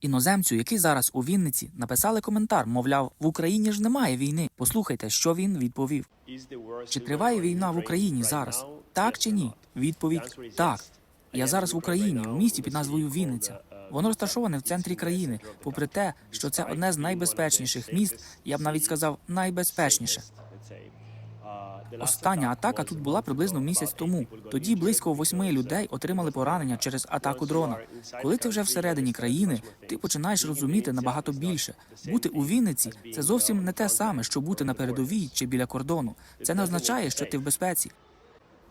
Іноземцю, який зараз у Вінниці, написали коментар, мовляв, в Україні ж немає війни. Послухайте, що він відповів. Чи триває війна в Україні зараз? Так чи ні? Відповідь так. Я зараз в Україні, в місті під назвою Вінниця. Воно розташоване в центрі країни, попри те, що це одне з найбезпечніших міст, я б навіть сказав, найбезпечніше. Остання атака тут була приблизно місяць тому. Тоді близько восьми людей отримали поранення через атаку дрона. Коли ти вже всередині країни, ти починаєш розуміти набагато більше. Бути у Вінниці це зовсім не те саме, що бути на передовій чи біля кордону. Це не означає, що ти в безпеці.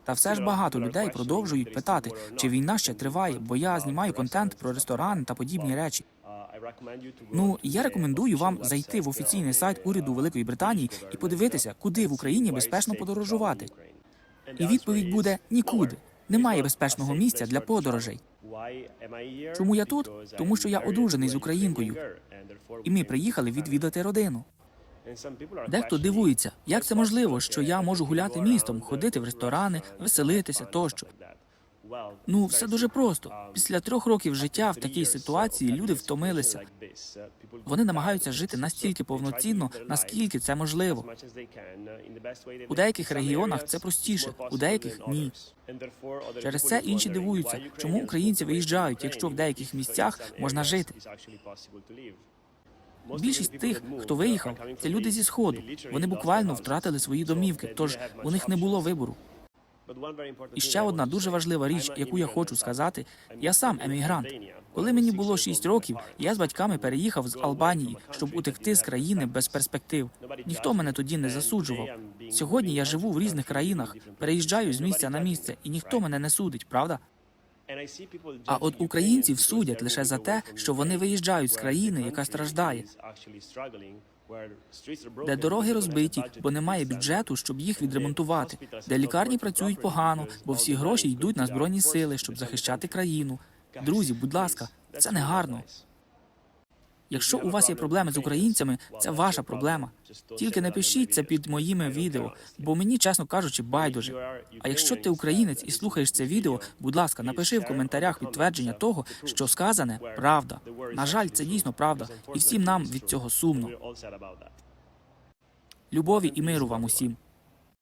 Та все ж багато людей продовжують питати, чи війна ще триває, бо я знімаю контент про ресторани та подібні речі. Ну я рекомендую вам зайти в офіційний сайт уряду Великої Британії і подивитися, куди в Україні безпечно подорожувати. І відповідь буде нікуди. Немає безпечного місця для подорожей. Чому я тут? Тому що я одружений з українкою. І ми приїхали відвідати родину. Дехто дивується, як це можливо, що я можу гуляти містом, ходити в ресторани, веселитися тощо. Ну, все дуже просто. Після трьох років життя в такій ситуації люди втомилися. Вони намагаються жити настільки повноцінно, наскільки це можливо. У деяких регіонах це простіше, у деяких ні. Через це інші дивуються, чому українці виїжджають, якщо в деяких місцях можна жити. Більшість тих, хто виїхав, це люди зі сходу. Вони буквально втратили свої домівки, тож у них не було вибору. І ще одна дуже важлива річ, яку я хочу сказати: я сам емігрант. Коли мені було 6 років, я з батьками переїхав з Албанії, щоб утекти з країни без перспектив. Ніхто мене тоді не засуджував. Сьогодні я живу в різних країнах, переїжджаю з місця на місце, і ніхто мене не судить, правда? А от українців судять лише за те, що вони виїжджають з країни, яка страждає, де дороги розбиті, бо немає бюджету, щоб їх відремонтувати, де лікарні працюють погано, бо всі гроші йдуть на збройні сили, щоб захищати країну. Друзі, будь ласка, це не гарно. Якщо у вас є проблеми з українцями, це ваша проблема. Тільки не пишіть це під моїми відео, бо мені, чесно кажучи, байдуже. А якщо ти українець і слухаєш це відео, будь ласка, напиши в коментарях підтвердження того, що сказане правда. На жаль, це дійсно правда, і всім нам від цього сумно. Любові і миру вам усім.